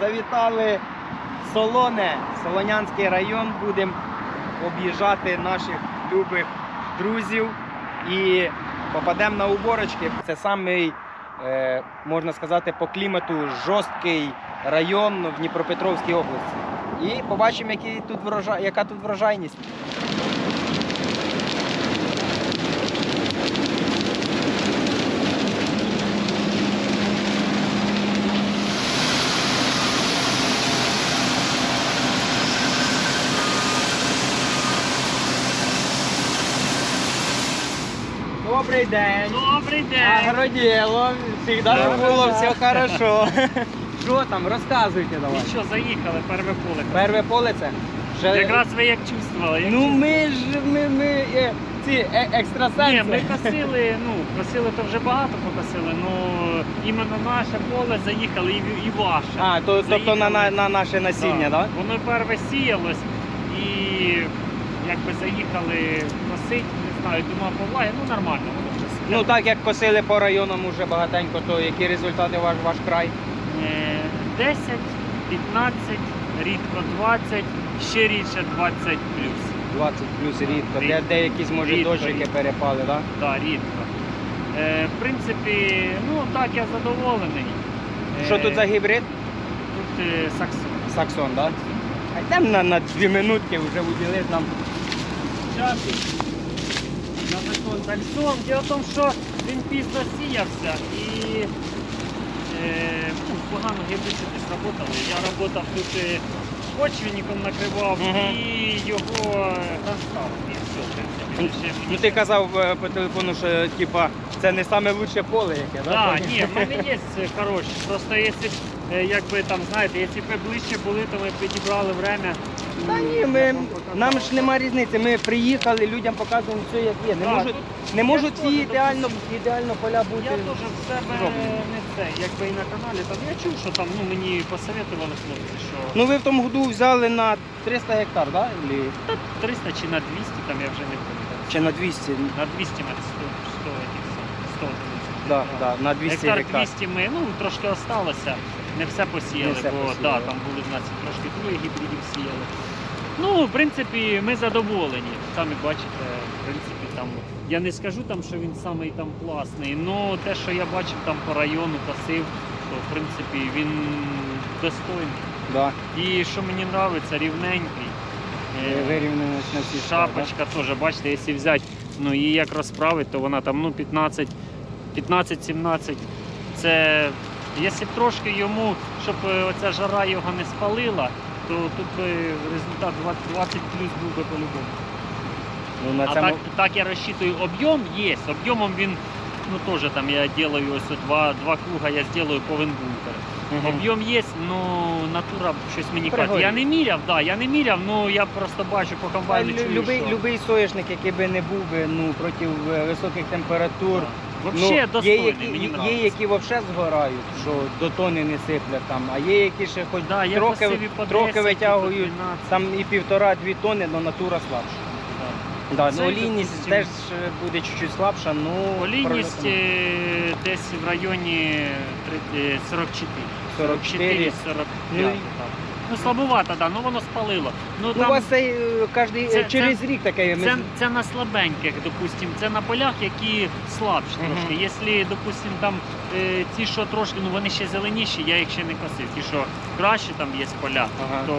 завітали Солоне, Солонянський район. Будемо об'їжджати наших любих друзів і попадемо на уборочки. Це самий, е, можна сказати, по клімату жорсткий район в Дніпропетровській області. І побачимо, який тут врожай, яка тут врожайність. Добрий день! Добрий день! Агроділо, завжди Да, було все хорошо. Що там, розказуйте давай. І що, заїхали, перше поле. Перше поле це? Вже- Якраз ви як чувствували? як Ну чувствували? ми ж ми, ми е, ці е, Ні, екстрасенси. ми косили, ну, косили то вже багато покосили, ну іменно наше поле заїхали і, і ваше. А, то, тобто на, на, на наше насіння, так? Воно перше сіялось і якби заїхали косить, не знаю, думав по влагі, ну нормально, воно вже сіяло. Ну так як косили по районам уже багатенько, то які результати ваш ваш край? Е, 10, 15, рідко 20, ще рідше 20 плюс. 20 плюс рідко. Де, де якісь може Рідко, дощики рідко. перепали, так? Да? Так, рідко. Е, в принципі, ну так, я задоволений. Е, Що тут за гібрид? Тут е, саксон. Саксон, так? Да? А йдемо на, на дві минутки вже уділи нам. Часик. Саксон. Діло в тому, що він пізно сіявся і е, ну, погано гербіциди сработали. Я працював тут е, почвенником накривав Мгм. і його констав. І все, в принципі. Більше Ну ти казав е, по телефону, що типа це не саме лучше поле яке, да? Так, ні, в мене є хороші. Просто якщо, е, якби там, знаєте, якщо б ви ближче були, то ми б підібрали время. Та ні, ми, нам ж нема різниці. Ми приїхали, людям показуємо все як є. Не Так, можуть, тут не я можуть теж, всі ідеально, ідеально поля бути. Я теж в себе зроблені. не це, якби і на каналі, там я чув, що там ну, мені посоветували хлопці, що Ну ви в тому году взяли на 300 гектар, да? Или... та 300 чи на 200, там я вже не пам'ятаю. Чи на 200? На 200 ми 100, 100, яких сам, 100 одиниць. Да, да, на 200 Гектар гектар. 200 ми, ну трошки осталося, не все посіяли, Не все бо посіяли. Да, там були в нас і трошки других гібридів сіяли. Ну, в принципі, ми задоволені. Самі бачите, в принципі, там я не скажу там, що він самий там класний, але те, що я бачив там по району, косив, то в принципі він достойний. Да. І що мені подобається, рівненький. Е, Вирівненість на всі? Шапочка теж, бачите, якщо взяти, ну її як розправити, то вона там ну, 15, 15-17. Це якщо б трошки йому, щоб е, оця жара його не спалила, то тут би результат 20, 20 плюс був би по-любому. Ну, на А цьому... так, так я розчитую, об'єм є. Об'ємом він, ну теж там я делаю ось два, два круга, я зроблю повен бункер. Мгм. Об'єм є, ну натура щось мені каже. Я не міряв, да, я не міряв, ну я просто бачу по комбайну. Любий, що... любий соняшник, який би не був би ну, проти е, високих температур. Вообще ну, є, які, мені є, які взагалі згорають, що до тони не сиплять там, а є які ще хоч Да, я трохи, косив і по трохи 10, по витягують 12. там і півтора-дві тони, але натура слабша. Да. Це, ну, олійність допустим, теж е, буде чуть-чуть слабша, ну Олійність прольотом. е, десь в районі три- е, 44. 44. 45. Ну. Ну слабувато, да, ну воно спалило. Ну, Ну, там, у вас цей е, кожний, Це- через рік таке. ми це, це на слабеньких, допустим, це на полях, які слабші Мгм. трошки. Якщо, допустим, там е, ті, що трошки, ну вони ще зеленіші, я їх ще не косив. Ті, що краще там є поля, Ага. то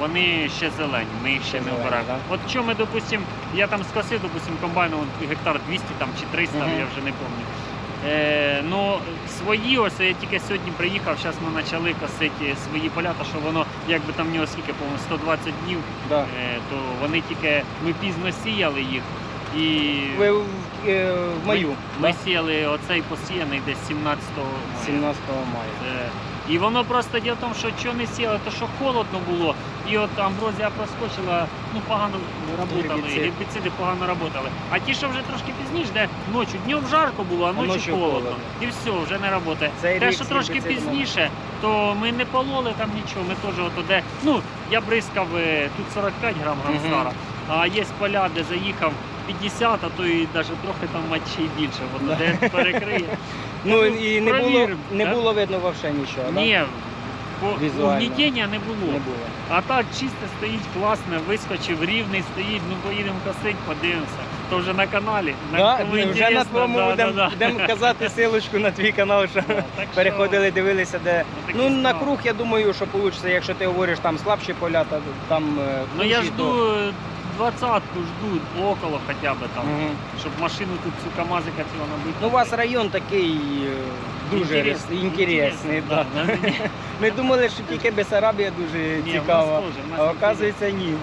вони ще зелені, ми їх ще Ще не зелені, обираємо. да? От що ми, допустим, я там скосив, допустим, комбайну от, гектар 200 там, чи 300, Мгм. я вже не пам'ятаю. Е, ну, свої, ось я тільки сьогодні приїхав, зараз ми почали косити свої поля, то що воно, якби там в нього скільки, по-моєму, 120 днів, Да. е, то вони тільки, ми пізно сіяли їх. І Ви в, е, в маю, ми да? сіяли оцей посіяний десь 17 мая. 17 мая. Е, І воно просто діло в тому, що що не сіяли, то що холодно було, і от амброзія проскочила, ну погано Гербіцид. гербіциди погано работали. А ті, що вже трошки пізніше, де ночі, днем жарко було, а ночі, холодно. холодно. І все, вже не працює. Цей Те, рік що трошки пізніше, то ми не пололи там нічого, ми теж ото де. Ну, я бризкав е, тут 45 грам Мгм. гранстара, а є поля, де заїхав 50, а то і навіть трохи там матчі і більше, от де перекриє. Ну і не було, Провіримо, не да? було видно взагалі нічого. да? Ні, бо Візуально. не було. Не було. А так чисто стоїть класно, вискочив, рівний стоїть, ну поїдемо косить, подивимося. То вже на каналі. На, Да, кому вже на інтересно, твоєму да, будемо да, да. казати силочку на твій канал, що Да, так що- переходили, дивилися, де. Ну, такі Ну на справи. круг я думаю, що вийде, якщо ти говориш там слабші поля, та там. е, Ну я кружі, то- жду двадцатку, жду около хоча б там, Мгм. щоб машину тут цю КАМАЗика цього набити. Ну, у вас район такий е, дуже Інтересний, рес- інтересний. да. да. Ми думали, що тільки Бесарабія дуже в нас цікава, теж, в нас а оказується ні.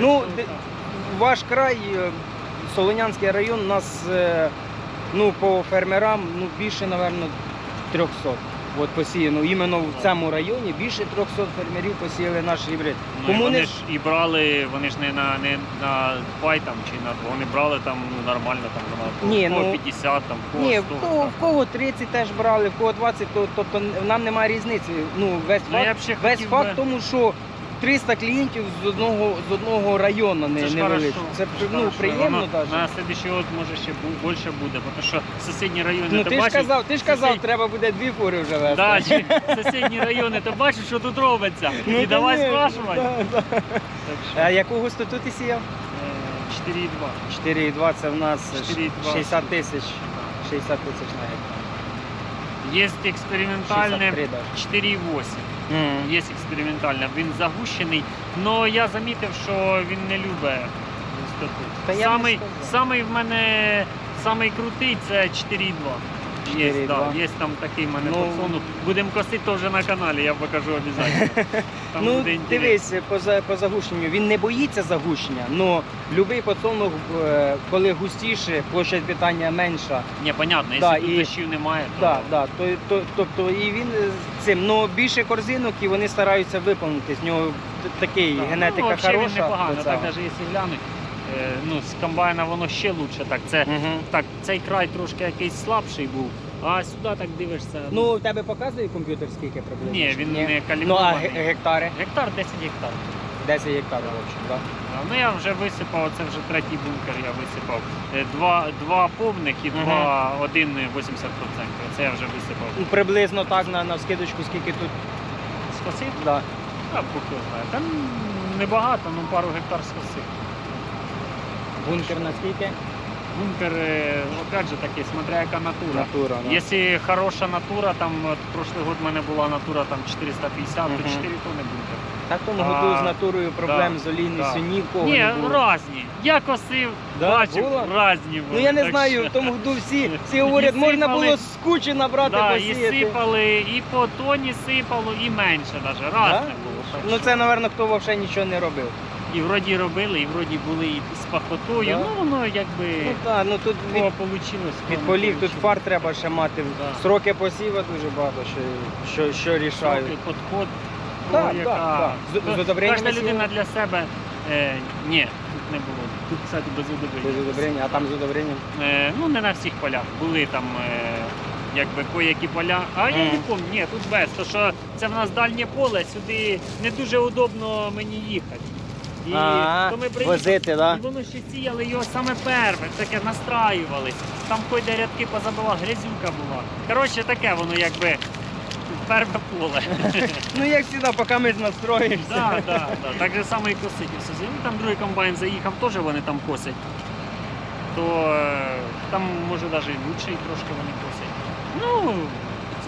Ну, де- Ваш край, е, Солонянський район, у нас е, ну, по фермерам ну, більше, напевно, 300. От посіяно. Іменно в цьому районі більше 300 фермерів посіяли наш гібрид. Ну, Кому вони не ж і брали, вони ж не на не на пай там чи на вони брали там ну, нормально там на Ні, кого ну, 50 там, в кого Ні, 100. в кого, там. в кого 30 теж брали, в кого 20, то, тобто нам немає різниці. Ну, весь Ну, я факт, ще весь хотів факт би- в тому, що 300 клієнтів з одного, з одного району не, Це ж невеличкого. хорошо, Це це ж ну, хорошо. приємно Воно навіть. На слідчий год може ще бу- більше буде, тому що сусідні райони Ну ти ж казав, ти ж казав, сусід- треба буде дві фури вже вести. да, чи сусідні райони, то бачиш, що тут робиться. Ну, і давай конечно, спрашувати. да, да. Так що, А яку густоту ти сіяв? е, 4,2. 4,2 це в нас 4,2. 60 тисяч. 60 тисяч на гектар. Є експериментальне 63 даже. 4,8. Є експериментальне, він загущений, але я замітив, що він не любить густоту. Самий, самий в мене самий крутий це 4,2. Є, да, є там такий в мене Ну, подсолнух. Будемо косити теж на каналі, я покажу обов'язково. Там ну, дивись, по, за- по загущенню, він не боїться загущення, але будь-який подсолнух, е, коли густіше, площадь питання менша, Ні, понятно, Да, якщо тут і- дощів немає, то да, да, то, то, тобто і він е, з цим, ну більше корзинок і вони стараються виповнити. З нього т- такий Да. генетика ну, хороша. непогано, до так цього. навіть якщо глянуть, ну, з комбайна воно ще лучше. Так, це, Мгм. так, цей край трошки якийсь слабший був, а сюди так дивишся. Ну, у тебе показує комп'ютер скільки приблизно? Ні, він не Ну, а гектари? Гектар 10 гектар. 10 гектарів, в общем, да? Ну я вже висипав, це вже третій бункер я висипав. Е, Два, два повних і два, один 80%. Це я вже висипав. Ну, Приблизно так на, на скидочку, скільки тут. Скосив? Да. Бог його знає. Там небагато, ну пару гектар скосив. Бункер на скільки? Бункер, е, опять же таки, смотря яка натура. Натура. Да. Якщо хороша натура, там от, прошлий год в мене була натура там 450, Мгм. то 4 тонни бункер. Так в тому А, году з натурою проблем да, з олійністю да. ні в кого Ні, не було. разні. Я косив, Да, бачив, було? разні були. Ну я не так знаю, що- в тому году всі, всі говорять, можна сипали. було з кучі набрати, Да, і посіяти. сипали, і по тоні сипало, і менше навіть. Разне було. так Ну що. це, напевно, хто взагалі нічого не робив. І вроді робили, і вроді були і з пахотою. Да. Ну воно якби Ну так, ну тут від, кого получилось. кого від не полів тут получилось. фар треба ще мати. Да. Сроки посіва дуже багато, що, що, що рішають. Сроки, підход. Так, кого так, яка. так. З- Ко- з одобренням Кожна людина для себе. Е, ні, тут не було. Тут, кстати, без. Без одобрення, а там з одобренням. Е, ну не на всіх полях. Були там е, якби коякі поля. А я не Мгм. пам'ятаю, ні, тут без. То що це в нас дальнє поле, сюди не дуже удобно мені їхати. І Ага, то ми приїхали, возити, да? і воно ще сіяли його саме перше, таке настраювались. Там койде рядки позабила, грязюка була. Коротше, таке воно якби перше поле. Ну як завжди, поки ми настроїмося. Так, так, так. Так же само і косить. все. Ну, там другий комбайн заїхав, теж вони там косять. То е, там може навіть лучше і трошки вони косять. Ну,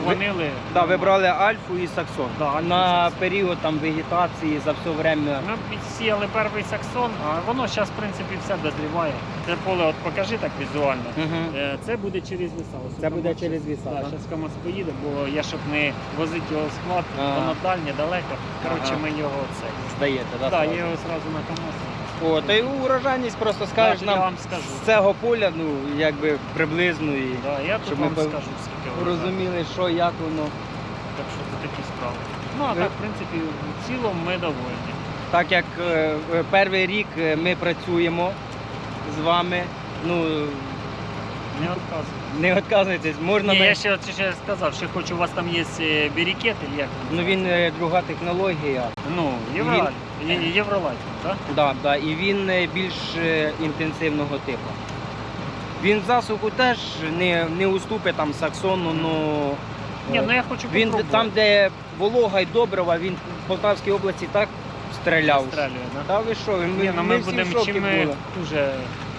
дзвонили. Да, ви брали Альфу і Саксон. Да, Альфу і на Саксон. період там вегетації за все время. Ми підсіяли перший саксон, а воно зараз, в принципі, все дозріває. Це поле, от покажи так візуально. Е, Це буде через. Ось Це там буде через ліса, Да, зараз КАМАЗ поїде, бо я щоб не возити його в склад, воно дальнє, далеко. Коротше, Ага. ми його це. Здаєте, да? Так, сразу? я його одразу на КАМАЗ. О, та й урожайність просто скажеш Так, я нам вам скажу. з цього поля, ну якби приблизно і Да, я тут Щоб ми вам пов- скажу, скільки розуміли, що як воно. Так що тут такі справи. Ну, а Ви- так, в принципі, в цілому ми довольні. Так як е, е, перший рік е, ми працюємо з вами, ну Не відказую. не відказуйтесь, можна Ні, ми- я ще, от ще сказав, що хочу, у вас там є е, бірікет, і як? він ну він е, друга технологія. Ну, Євролайт. Є- Євролайт, так? Да, да, і він е, більш е, інтенсивного типу. Він в засуху теж не, не уступить там саксону, ну Ні, ну я хочу Він попробувати. там, де волога й добрива, він в Полтавській області так стріляв. Стрелює, да? Та ви що? Ми, Ні, ну ми ми будемо чим ми дуже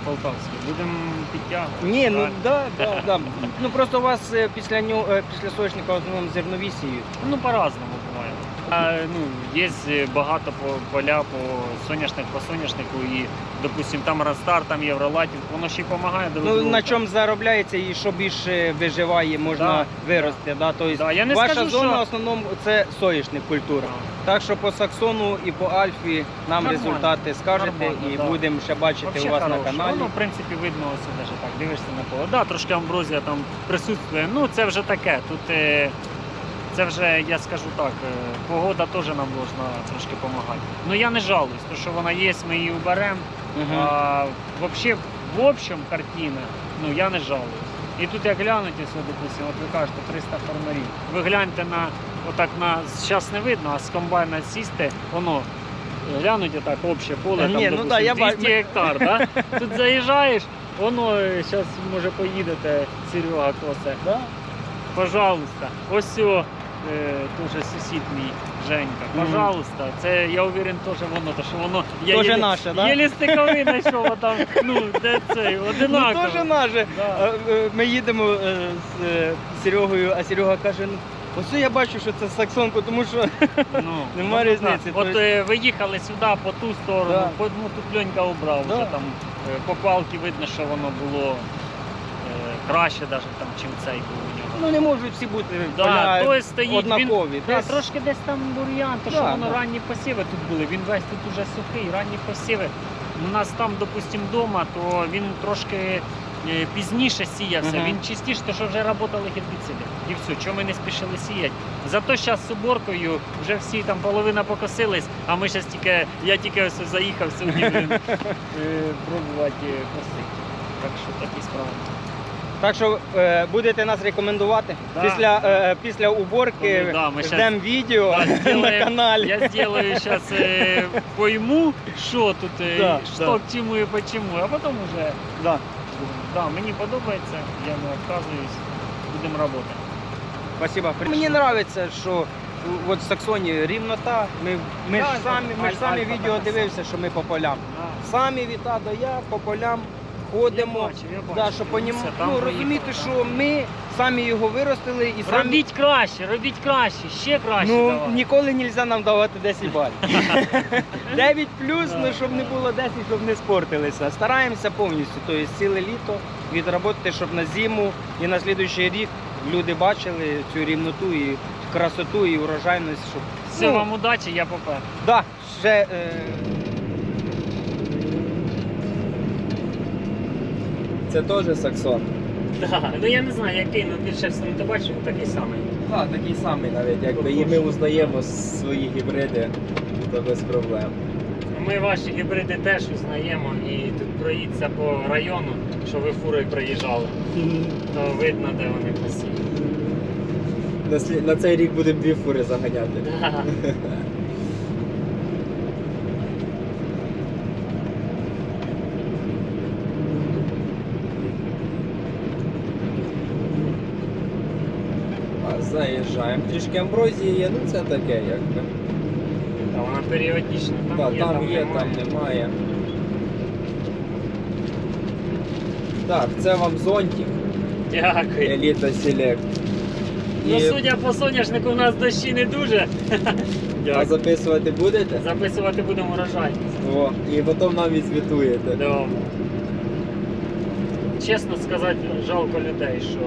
полтавські, будемо підтягувати. Ні, ну правильно? да, да, да. Ну просто у вас е, після нього е, після соняшника в основному зернові сіють. Ну, по-разному буває. Ну, є е, багато по поля по соняшник, по соняшнику і, допустим, там Ростар, там Євролатів, воно ще й допомагає Ну на чому заробляється і що більше виживає, можна Да, вирости. Да. Тобто Да, я не ваша скажу, зона в основному це соняшник культура. Так що по Саксону і по Альфі нам Нормально, результати скажете нормально, і да. будемо ще бачити Вообще у вас хороше. на каналі. Воно, в принципі, видно ось даже так, дивишся на поле. Да, трошки амброзія там присутствує. Ну, це вже таке. Тут е, це вже, я скажу так, е, погода теж нам должна трошки допомагати. Ну я не жалуюсь, то що вона є, ми її уберемо. Мгм. А вообще, в общем, картина, ну я не жалуюсь. І тут як глянете, ось, допустим, от ви кажете 300 фермерів. Ви гляньте на отак на зараз не видно, а з комбайна сісти, воно глянуть так обще поле, Ні, там, ну допустим, да, я 200 бачу. гектар, да? Тут заїжджаєш, воно зараз може поїдете, Серега косе. Да? Пожалуйста, ось все, теж сусід мій Женька. Пожалуйста, це я уверен, теж воно, то що воно я Тоже єлі- наше, да? Єлі стиковий знайшов, там, ну, де цей, Ну одинаково. теж наше. Да. Е, Ми їдемо е, з е, Серегою, а Серега каже, ну ось я бачу, що це саксон, тому що Ну, Нема ну, різниці, так. От есть- е, ви їхали сюди по ту сторону, Да. по, ну, тут Льонька обрав, Да. вже там е, по палки видно, що воно було е, краще навіть, там, чим цей був у нього. ну не можуть всі бути Да, поля той стоїть, однакові. Він, да, трошки десь там бур'ян, то що Да, воно да. ранні посіви тут були. Він весь тут уже сухий, ранні посіви. У нас там, допустимо, вдома, то він трошки е, пізніше сіявся. Мгм. Він чистіше, то що вже працювали гербіциди. І все, чому ми не спішили сіяти. Зато зараз з уборкою вже всі там половина покосились, а ми зараз тільки, я тільки ось заїхав сьогодні е, пробувати косити. Так що такі справи. Так що е, будете нас рекомендувати Да. після, е, після уборки. Ну, да, ми щас- Ждемо відео Да, на сделаем- каналі. Я сделаю сейчас э, пойму, що тут, э, Да, що да. к чему і почему, а потім уже Да. да, мені подобається, я не відказуюсь, будемо працювати. Спасибо. Мені подобається, що у- от в Саксоні рівнота. Ми, ми ж Да, самі, ми ж Аль- самі Альфа відео така дивився, що ми по полям. Да. Самі від А до Я по полям ходимо. Да, щоб понім... Ну, розуміти, що ми самі його виростили і самі. Робіть краще, робіть краще, ще краще Ну, давай. ніколи не можна нам давати 10 балів. 9 плюс, ну щоб не було 10, щоб не спортилися. Стараємося повністю, тобто ціле літо відроботати, щоб на зиму і на слідуючий рік люди бачили цю рівноту і красоту і урожайність, щоб Все, ну, вам удачі, я попер. Да, ще. Е... Це теж саксон. Да. Ну я не знаю, який, ну більше все не бачив, такий самий. Так, такий самий навіть, якби і ми узнаємо свої гібриди, то без проблем. Ми ваші гібриди теж узнаємо і тут проїдься по району, що ви фурою приїжджали, то видно, де вони. На, слі- на цей рік будемо дві фури заганяти. Да. заїжджаємо. Трішки амброзії є, ну це таке якби. Та вона періодично там Так, є, там там є, немає. там немає. Так, це вам зонтик Дякую. Еліта Select. Ну, І... судя по соняшнику, у нас дощі не дуже. А Дякую. записувати будете? Записувати будемо урожай. О, і потім нам відзвітуєте. Да. Чесно сказати, жалко людей, що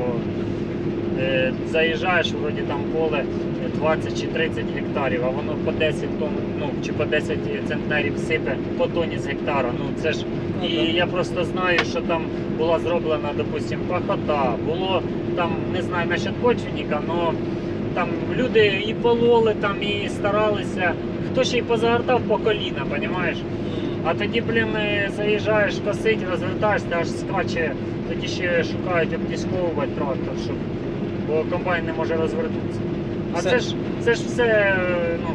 заїжджаєш, вроді там поле 20 чи 30 гектарів, а воно по 10 тонн, ну чи по 10 центнерів сипе по тоні з гектара. Ну це ж і я просто знаю, що там була зроблена, допустим, пахота, було там, не знаю насчет почвенника, але там люди і пололи там, і старалися. Хто ще й позагортав по коліна, розумієш? А тоді, блін, е, заїжджаєш косить, розвертаєшся, аж скаче, тоді ще шукають обдісковувати трактор, щоб, бо комбайн не може розвернутися. А Все. це ж це ж все, е, ну,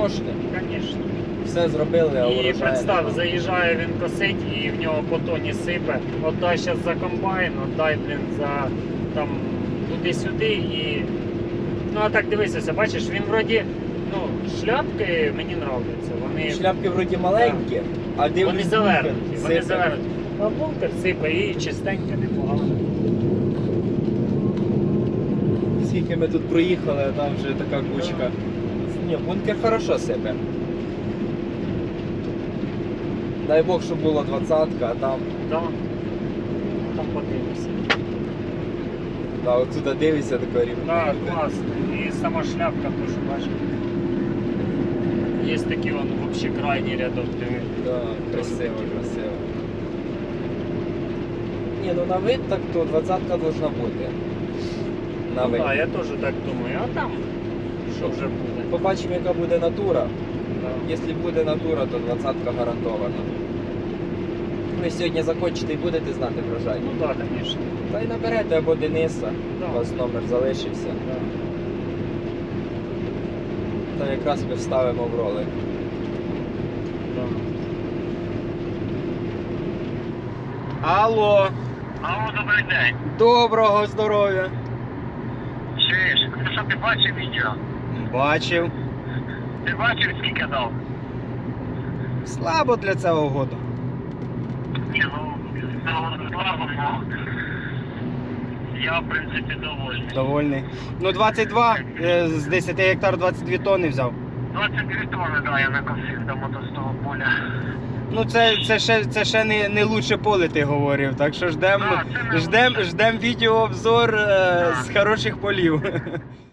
Кошти. звісно. Все зробили, а І представ, заїжджає він косить і в нього по тоні сипе. Отдай зараз за комбайн, отдай, блін, за там туди-сюди і Ну а так дивися, бачиш, він вроді, ну, шляпки мені нравляться. Вони, Шляпки вроді маленькі, а дивлюсь, вони завернуті, вони сипе. завернуті. А бункер сипає і чистенько, непогано. Скільки ми тут проїхали, а там вже така кучка. Ні, бункер хорошо сипе. Дай Бог, щоб було двадцятка, а там, Да. Там подивимося. да, отсюда дивишся таке рівно. Так, класно. І сама шляпка теж, бачиш. Є такі вон взагалі крайній рядок, диви. Да, красиво, красиво. Ні, ну на вид так то двадцятка должна бути. На Ну, так, я теж так думаю, а там що вже буде. Побачимо, яка буде натура. Да. Якщо буде натура, то двадцятка гарантована. Ви сьогодні закончите і будете знати врожай. Ну так, звісно. Та й наберете або Дениса, Да. у вас номер залишився. Да. Та якраз ми вставимо в ролик. Да. Алло, Алло, добрий день. доброго здоров'я. Ти бачив відео? Бачив. Ти бачив, скільки дав? Слабо для цього году. Ні, ну, слабо, ну. Я, в принципі, довольний. Довольний. Ну 22 е, з 10 гектар 22 тонни взяв. 22 тонни, да, я накосив до мотостого поля. Ну це, це ще це ще не, не лучше поле, ти говорив. Так що ждемо Да, це не ждем, ждем відеообзор е, з хороших полів.